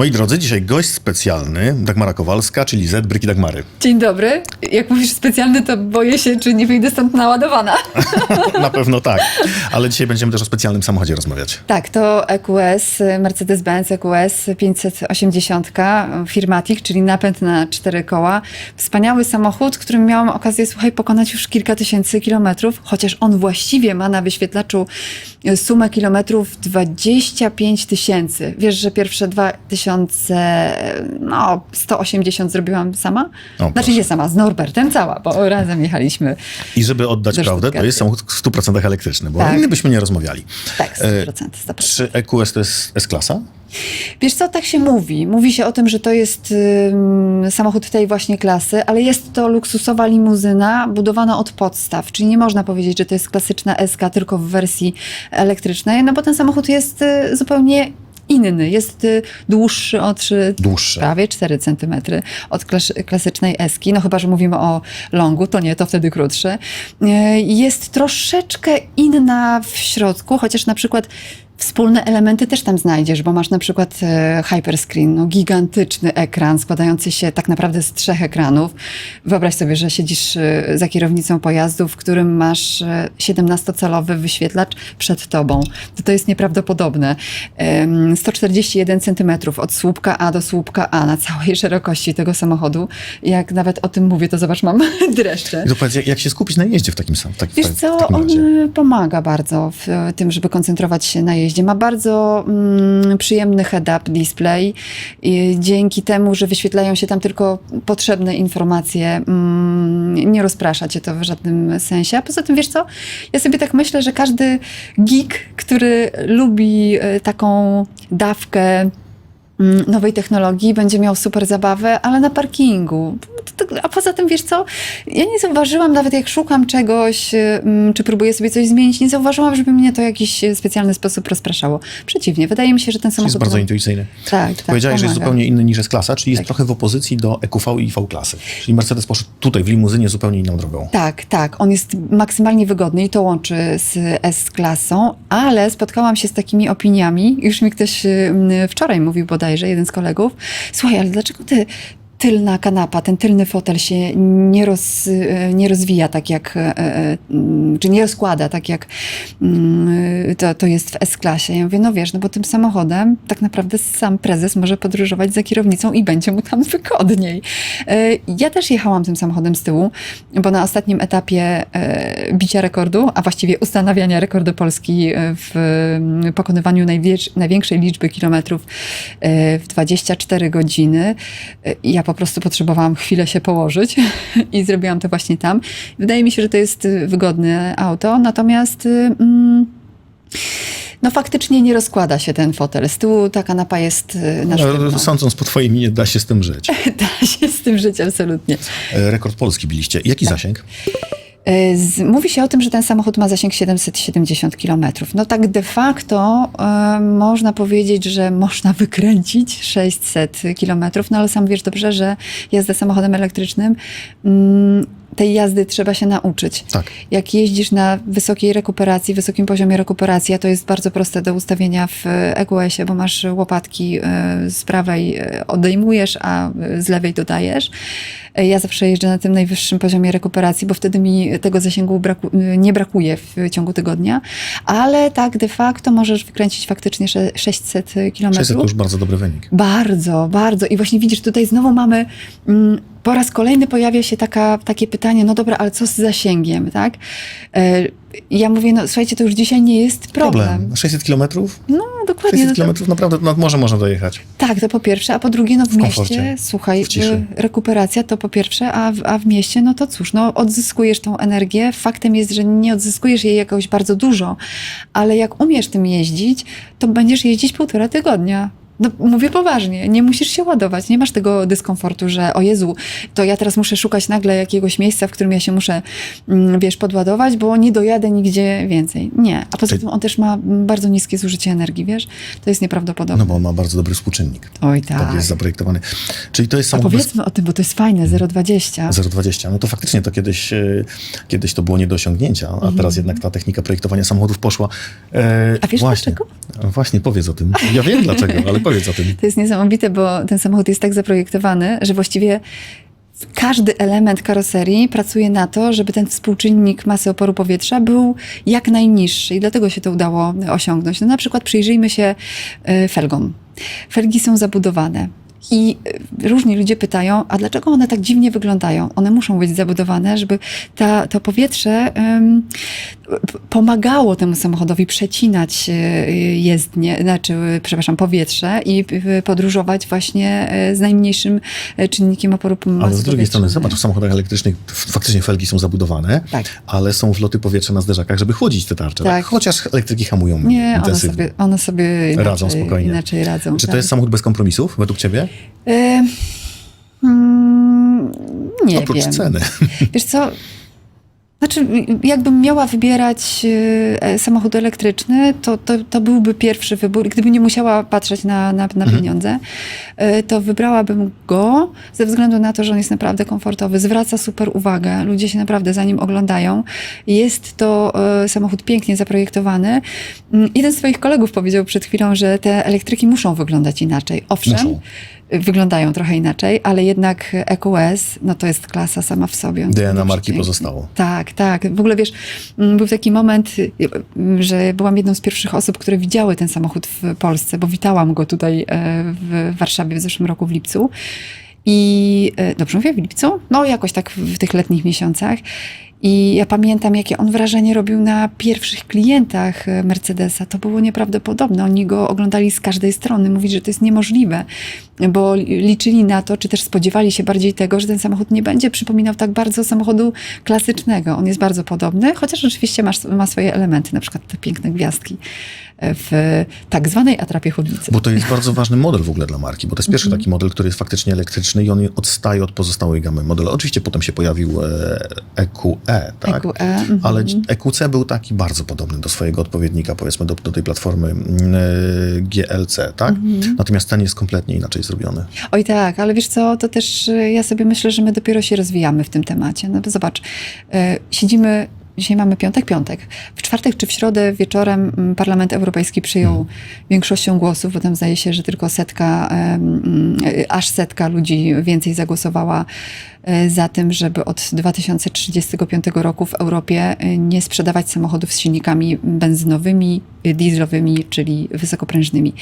Moi drodzy, dzisiaj gość specjalny, Dagmara Kowalska, czyli Z Bryki Dagmary. Dzień dobry. Jak mówisz specjalny, to boję się, czy nie wyjdę stąd naładowana. Na pewno tak. Ale dzisiaj będziemy też o specjalnym samochodzie rozmawiać. Tak, to EQS, Mercedes-Benz EQS 580, Firmatic, czyli napęd na cztery koła. Wspaniały samochód, którym miałam okazję, słuchaj, pokonać już kilka tysięcy kilometrów, chociaż on właściwie ma na wyświetlaczu sumę kilometrów 25 tysięcy. Wiesz, że pierwsze 2000, no 180 zrobiłam sama? O, znaczy nie sama, z Norbertem cała, bo razem jechaliśmy. I żeby oddać prawdę, to jest samochód w 100% elektryczny, bo Tak. inny byśmy nie rozmawiali. Tak, E, 100%. 100%. Czy EQS to jest S-klasa? Wiesz co, tak się mówi. Mówi się o tym, że to jest ym, samochód tej właśnie klasy, ale jest to luksusowa limuzyna budowana od podstaw, czyli nie można powiedzieć, że to jest klasyczna SK tylko w wersji elektrycznej, no bo ten samochód jest y, zupełnie inny. Jest y, dłuższy o 3, Dłuższy. prawie 4 cm od klas- klasycznej eski. No chyba, że mówimy o longu, to nie, to wtedy krótszy. Y, Jest troszeczkę inna w środku, chociaż na przykład Wspólne elementy też tam znajdziesz, bo masz na przykład e, hyperscreen, no, gigantyczny ekran składający się tak naprawdę z trzech ekranów. Wyobraź sobie, że siedzisz e, za kierownicą pojazdu, w którym masz e, 17-calowy wyświetlacz przed tobą. To, to jest nieprawdopodobne. Em, 141 cm od słupka A do słupka A na całej szerokości tego samochodu. Jak nawet o tym mówię, to zobacz, mam dreszcze. I to powiedz, jak- jak się skupić na jeździe w takim samym tak, Wiesz tak, co, on y, pomaga bardzo w y, tym, żeby koncentrować się na jeździe. Ma bardzo mm, przyjemny head-up display. I dzięki temu, że wyświetlają się tam tylko potrzebne informacje, mm, nie rozprasza cię to w żadnym sensie. A poza tym, wiesz co, ja sobie tak myślę, że każdy geek, który lubi y, taką dawkę nowej technologii, będzie miał super zabawę, ale na parkingu. A poza tym, wiesz co, ja nie zauważyłam, nawet jak szukam czegoś, mm, czy próbuję sobie coś zmienić, nie zauważyłam, żeby mnie to w jakiś specjalny sposób rozpraszało. Przeciwnie, wydaje mi się, że ten samochód... jest bardzo intuicyjny. Tak, tak. Powiedziałeś, że jest zupełnie inny niż S-klasa, czyli jest Tak. trochę w opozycji do EQV i V-klasy. Czyli Mercedes poszedł tutaj w limuzynie zupełnie inną drogą. Tak, tak. On jest maksymalnie wygodny i to łączy z S-klasą, ale spotkałam się z takimi opiniami, już mi ktoś ym, wczoraj mówił bodajże, jeden z kolegów, słuchaj, ale dlaczego ty tylna kanapa, ten tylny fotel się nie, roz, e, nie rozwija tak jak, e, e, czy nie rozkłada tak jak mm, to, to jest w S-klasie. Ja mówię, no wiesz, no bo tym samochodem tak naprawdę sam prezes może podróżować za kierownicą i będzie mu tam wygodniej. Ja też jechałam tym samochodem z tyłu, bo na ostatnim etapie bicia rekordu, a właściwie ustanawiania rekordu Polski w mm, pokonywaniu najwięks- największej liczby kilometrów w 24 godziny, ja po prostu potrzebowałam chwilę się położyć i zrobiłam to właśnie tam. Wydaje mi się, że to jest wygodne auto, natomiast mm, no faktycznie nie rozkłada się ten fotel. Z tyłu ta kanapa jest e, na sztywno. No, sądząc po twojej minie, da się z tym żyć. Da się z tym żyć absolutnie. E, Rekord Polski biliście. Jaki Tak. zasięg? E, mówi się o tym, że ten samochód ma zasięg 770 km. No tak de facto e, można powiedzieć, że można wykręcić 600 km, no ale sam wiesz dobrze, że jazda samochodem elektrycznym, mm, tej jazdy trzeba się nauczyć. Tak. Jak jeździsz na wysokiej rekuperacji, wysokim poziomie rekuperacji, a to jest bardzo proste do ustawienia w EQS-ie, bo masz łopatki e, z prawej e, odejmujesz, a e, z lewej dodajesz. E, Ja zawsze jeżdżę na tym najwyższym poziomie rekuperacji, bo wtedy mi tego zasięgu braku, nie brakuje w ciągu tygodnia, ale tak de facto możesz wykręcić faktycznie sze- 600 km. 600 to już bardzo dobry wynik. Bardzo, bardzo. I właśnie widzisz, tutaj znowu mamy, mm, po raz kolejny pojawia się taka, takie pytanie, no dobra, ale co z zasięgiem, tak? E, ja mówię, no słuchajcie, to już dzisiaj nie jest problem. Problem. 600 kilometrów? No, dokładnie. 600 No kilometrów naprawdę nad morze można dojechać. tak, to po pierwsze, a po drugie, no w, W komforcie, mieście, słuchaj, w e, rekuperacja to po pierwsze, a w, a w mieście, no to cóż, no odzyskujesz tą energię. Faktem jest, że nie odzyskujesz jej jakoś bardzo dużo, ale jak umiesz tym jeździć, to będziesz jeździć półtora tygodnia. No, mówię poważnie, nie musisz się ładować, nie masz tego dyskomfortu, że o Jezu, to ja teraz muszę szukać nagle jakiegoś miejsca, w którym ja się muszę, mm, wiesz, podładować, bo nie dojadę nigdzie więcej. Nie. A poza tym on też ma bardzo niskie zużycie energii, wiesz? To jest nieprawdopodobne. No bo on ma bardzo dobry współczynnik. Oj, Tak, tak. jest zaprojektowany. Czyli to jest bez- powiedzmy o tym, bo to jest fajne, 0,20. 0,20. No to faktycznie to kiedyś, e, kiedyś to było nie do osiągnięcia, a teraz jednak ta technika projektowania samochodów poszła. E, Mhm. A wiesz właśnie, dlaczego? Właśnie, powiedz o tym. Ja wiem dlaczego, ale O tym. To jest niesamowite, bo ten samochód jest tak zaprojektowany, że właściwie każdy element karoserii pracuje na to, żeby ten współczynnik masy oporu powietrza był jak najniższy i dlatego się to udało osiągnąć. No na przykład przyjrzyjmy się y, felgom. Felgi są zabudowane. I y, różni ludzie pytają, a dlaczego one tak dziwnie wyglądają? One muszą być zabudowane, żeby ta, to powietrze p- pomagało temu samochodowi przecinać y, jezdnię, znaczy, y, przepraszam, powietrze i podróżować właśnie z najmniejszym czynnikiem oporu Ale z drugiej strony, zobacz, w samochodach elektrycznych faktycznie felgi są zabudowane, Tak. ale są wloty powietrza na zderzakach, żeby chłodzić te tarcze. Tak. Tak. Chociaż elektryki hamują Nie, one intensywnie. sobie, one sobie inaczej, Radzą spokojnie. inaczej radzą. Czy to tak. jest samochód bez kompromisów według ciebie? E, mm, nie Oprócz wiem. ceny. Wiesz co? Znaczy, jakbym miała wybierać e, samochód elektryczny, to, to, to byłby pierwszy wybór. Gdybym nie musiała patrzeć na, na, na pieniądze, e, to wybrałabym go ze względu na to, że on jest naprawdę komfortowy. Zwraca super uwagę. Ludzie się naprawdę za nim oglądają. Jest to e, samochód pięknie zaprojektowany. Mm, Jeden z twoich kolegów powiedział przed chwilą, że te elektryki muszą wyglądać inaczej. Owszem, Muszą. Wyglądają trochę inaczej, ale jednak EQS, no to jest klasa sama w sobie. DNA marki pozostało. Tak, tak. W ogóle wiesz, mm, był taki moment, y, y, że byłam jedną z pierwszych osób, które widziały ten samochód w Polsce, bo witałam go tutaj e, w Warszawie w zeszłym roku w lipcu. I e, dobrze mówię, w lipcu? No, jakoś tak w tych letnich miesiącach. I ja pamiętam, jakie on wrażenie robił na pierwszych klientach e, Mercedesa. To było nieprawdopodobne. Oni go oglądali z każdej strony. Mówić, że to jest niemożliwe, bo liczyli na to, czy też spodziewali się bardziej tego, że ten samochód nie będzie przypominał tak bardzo samochodu klasycznego. On jest bardzo podobny, chociaż oczywiście ma, ma swoje elementy, na przykład te piękne gwiazdki e, w tak zwanej atrapie chłodnicy. Bo to jest bardzo ważny model w ogóle dla marki, bo to jest pierwszy Mhm. taki model, który jest faktycznie elektryczny i on odstaje od pozostałej gamy modeli. Oczywiście potem się pojawił e, EQE, tak? EQE, mhm. Ale EQC był taki bardzo podobny do swojego odpowiednika, powiedzmy, do, do tej platformy mm, e, GLC, tak? Mhm. Natomiast ten jest kompletnie inaczej zrobiony. Oj tak, ale wiesz co, to też y, ja sobie myślę, że my dopiero się rozwijamy w tym temacie. No zobacz, siedzimy, dzisiaj mamy piątek, piątek. W czwartek czy w środę wieczorem mm, Parlament Europejski przyjął większością głosów, bo tam zdaje się, że tylko setka, y, aż setka ludzi więcej zagłosowała y, za tym, żeby od 2035 roku w Europie y, nie sprzedawać samochodów z silnikami benzynowymi, y, dieslowymi, czyli wysokoprężnymi.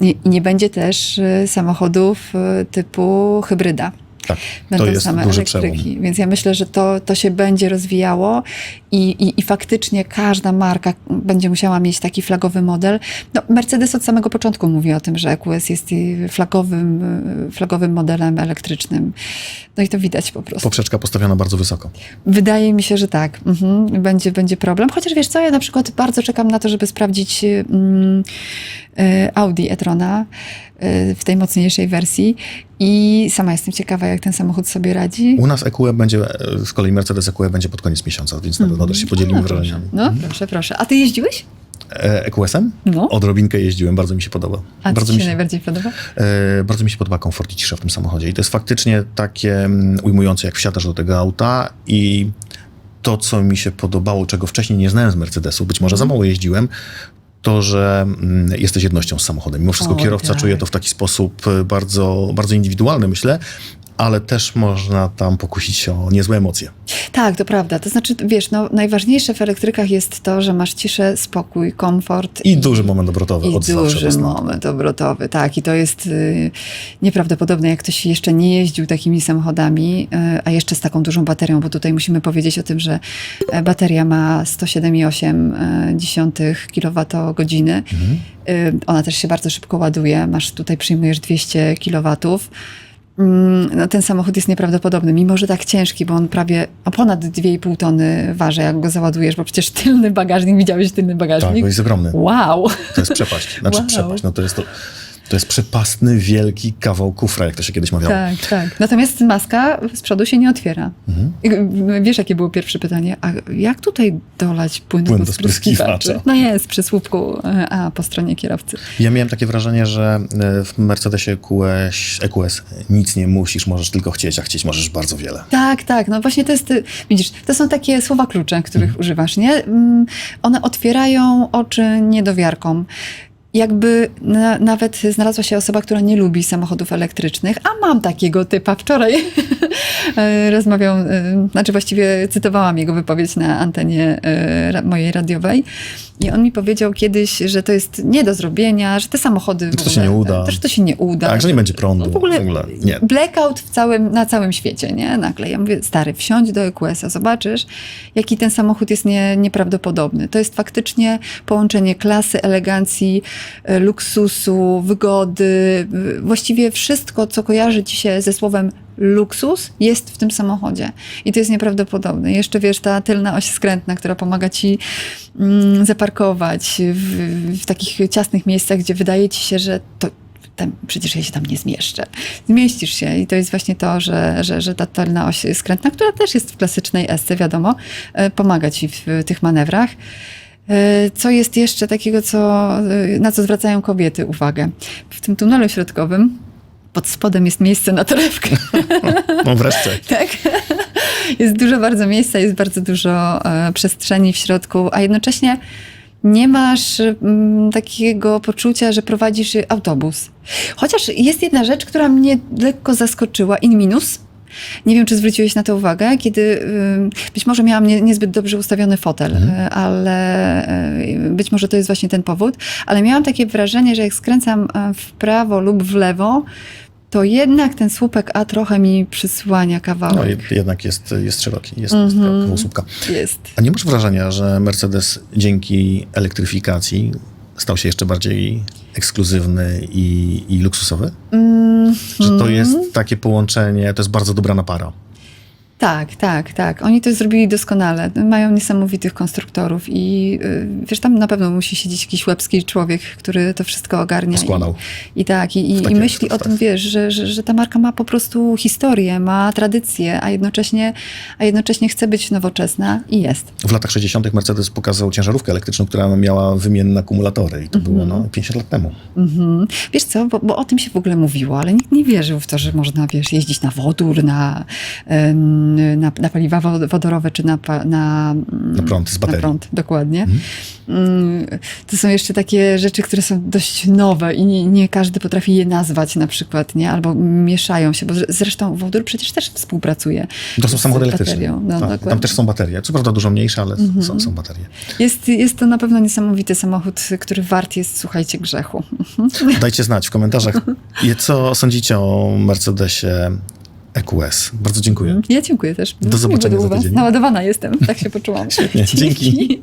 I nie będzie też samochodów typu hybryda. Tak, Będą to jest same duży elektryki. przełom. Więc ja myślę, że to, to się będzie rozwijało i, i, i faktycznie każda marka będzie musiała mieć taki flagowy model. No, Mercedes od samego początku mówi o tym, że EQS jest flagowym, flagowym modelem elektrycznym. No i to widać po prostu. Poprzeczka postawiona bardzo wysoko. Wydaje mi się, że tak. Mhm. Będzie, będzie problem. Chociaż wiesz co, ja na przykład bardzo czekam na to, żeby sprawdzić mm, y, Audi e-trona w tej mocniejszej wersji i sama jestem ciekawa, jak ten samochód sobie radzi. U nas EQE będzie, e, z kolei Mercedes EQE będzie pod koniec miesiąca, więc na pewno też się podzielimy wrażeniami. No, proszę, proszę. A ty jeździłeś? E, EQS-em? No. Odrobinkę jeździłem, bardzo mi się podoba. A bardzo mi się się, najbardziej podoba? e, bardzo mi się podoba komfort i cisza w tym samochodzie. I to jest faktycznie takie mm, ujmujące, jak wsiadasz do tego auta i to, co mi się podobało, czego wcześniej nie znałem z Mercedesu, być może za Mhm. mało jeździłem, to, że mm, jesteś jednością z samochodem. Mimo wszystko O, kierowca tak. czuje to w taki sposób e, bardzo, bardzo indywidualny, myślę, ale też można tam pokusić się o niezłe emocje. Tak, to prawda. To znaczy, wiesz, no, najważniejsze w elektrykach jest to, że masz ciszę, spokój, komfort. I duży moment obrotowy I od duży moment obrotowy, tak. I to jest y, nieprawdopodobne, jak ktoś jeszcze nie jeździł takimi samochodami, y, a jeszcze z taką dużą baterią, bo tutaj musimy powiedzieć o tym, że e, bateria ma 107,8 kWh. Mhm. Y, ona też się bardzo szybko ładuje. Masz tutaj, przyjmujesz 200 kW. Mm, No, ten samochód jest nieprawdopodobny, mimo że tak ciężki, bo on prawie o ponad 2,5 tony waży, jak go załadujesz, bo przecież tylny bagażnik, widziałeś tylny Tak, bagażnik? bo jest ogromny. Wow! To jest przepaść. Znaczy Wow. przepaść, no to jest to, to jest przepastny, wielki kawał kufra, jak to się kiedyś mawiało. Tak, tak. Natomiast maska z przodu się nie otwiera. Mhm. I, Wiesz, jakie było pierwsze pytanie? A jak tutaj dolać płyn, Płyn do spryskiwacza. No jest przy słupku e, A po stronie kierowcy. Ja miałem takie wrażenie, że e, w Mercedesie EQS, EQS nic nie musisz, możesz tylko chcieć, a chcieć możesz bardzo wiele. Tak, tak. No właśnie to jest, y, widzisz, to są takie słowa klucze, których Mhm. używasz, nie? Mm, One otwierają oczy niedowiarkom. Jakby na, nawet znalazła się osoba, która nie lubi samochodów elektrycznych, a mam takiego typa. Wczoraj e, rozmawiał, e, znaczy właściwie cytowałam jego wypowiedź na antenie e, mojej radiowej i on mi powiedział kiedyś, że to jest nie do zrobienia, że te samochody... w to się ogóle- nie uda. To, że to się nie uda. Tak, że nie będzie prądu. No w ogóle, nie. blackout w całym, na całym świecie, nie? Nagle. Ja mówię, stary, wsiądź do EQS-a, zobaczysz, jaki ten samochód jest nie, nieprawdopodobny. To jest faktycznie połączenie klasy, elegancji, luksusu, wygody. e, Właściwie wszystko, co kojarzy ci się ze słowem luksus, jest w tym samochodzie. I to jest nieprawdopodobne. Jeszcze wiesz, ta tylna oś skrętna, która pomaga ci mm, zaparkować w, w takich ciasnych miejscach, gdzie wydaje ci się, że to tam, przecież ja się tam nie zmieszczę. Zmieścisz się i to jest właśnie to, że, że, że ta tylna oś skrętna, która też jest w klasycznej esce, wiadomo, e, pomaga ci w tych manewrach. E, Co jest jeszcze takiego, co, e, na co zwracają kobiety uwagę? W tym tunelu środkowym pod spodem jest miejsce na torebkę. No wreszcie. Tak. Jest dużo bardzo miejsca, jest bardzo dużo e, przestrzeni w środku, a jednocześnie nie masz mm, takiego poczucia, że prowadzisz autobus. Chociaż jest jedna rzecz, która mnie lekko zaskoczyła, in minus. Nie wiem, czy zwróciłeś na to uwagę, kiedy być może miałam nie, niezbyt dobrze ustawiony fotel, y, ale y, być może to jest właśnie ten powód, ale miałam takie wrażenie, że jak skręcam y, w prawo lub w lewo, to jednak ten słupek A trochę mi przysłania No, kawałek. jed- jednak jest, jest szeroki, jest Mhm. mm słupka. Jest. A nie masz wrażenia, że Mercedes dzięki elektryfikacji stał się jeszcze bardziej ekskluzywny i, i luksusowy? Mm, Że to jest takie połączenie, to jest bardzo dobrana para. Tak, tak, tak. Oni to zrobili doskonale. Mają niesamowitych konstruktorów i y, wiesz, tam na pewno musi siedzieć jakiś łebski człowiek, który to wszystko ogarnia. Poskładał. I, i tak, i, i, i myśli o tym, wiesz, że, że, że ta marka ma po prostu historię, ma tradycję, a jednocześnie, a jednocześnie chce być nowoczesna i jest. W latach 60. Mercedes pokazał ciężarówkę elektryczną, która miała wymienne akumulatory i to było Mhm. no, 50 lat temu. Mhm. Wiesz co, bo, bo o tym się w ogóle mówiło, ale nikt nie wierzył w to, że można, wiesz, jeździć na wodór, na, na, na paliwa wo- wodorowe, czy na, na, mm, Na prąd z baterii. Na prąd, dokładnie. Mm, To są jeszcze takie rzeczy, które są dość nowe i nie, nie każdy potrafi je nazwać na przykład, nie? Albo mieszają się, bo zre- zresztą wodór przecież też współpracuje. To są samochody elektryczne. No, tak, tam też są baterie. Co prawda dużo mniejsze, ale Mhm. są, są baterie. Jest, jest to na pewno niesamowity samochód, który wart jest, słuchajcie, grzechu. Dajcie znać w komentarzach, co sądzicie o Mercedesie EQS. Bardzo dziękuję. Ja dziękuję też. Do zobaczenia za tydzień. Naładowana jestem, tak się poczułam. Świetnie, dzięki.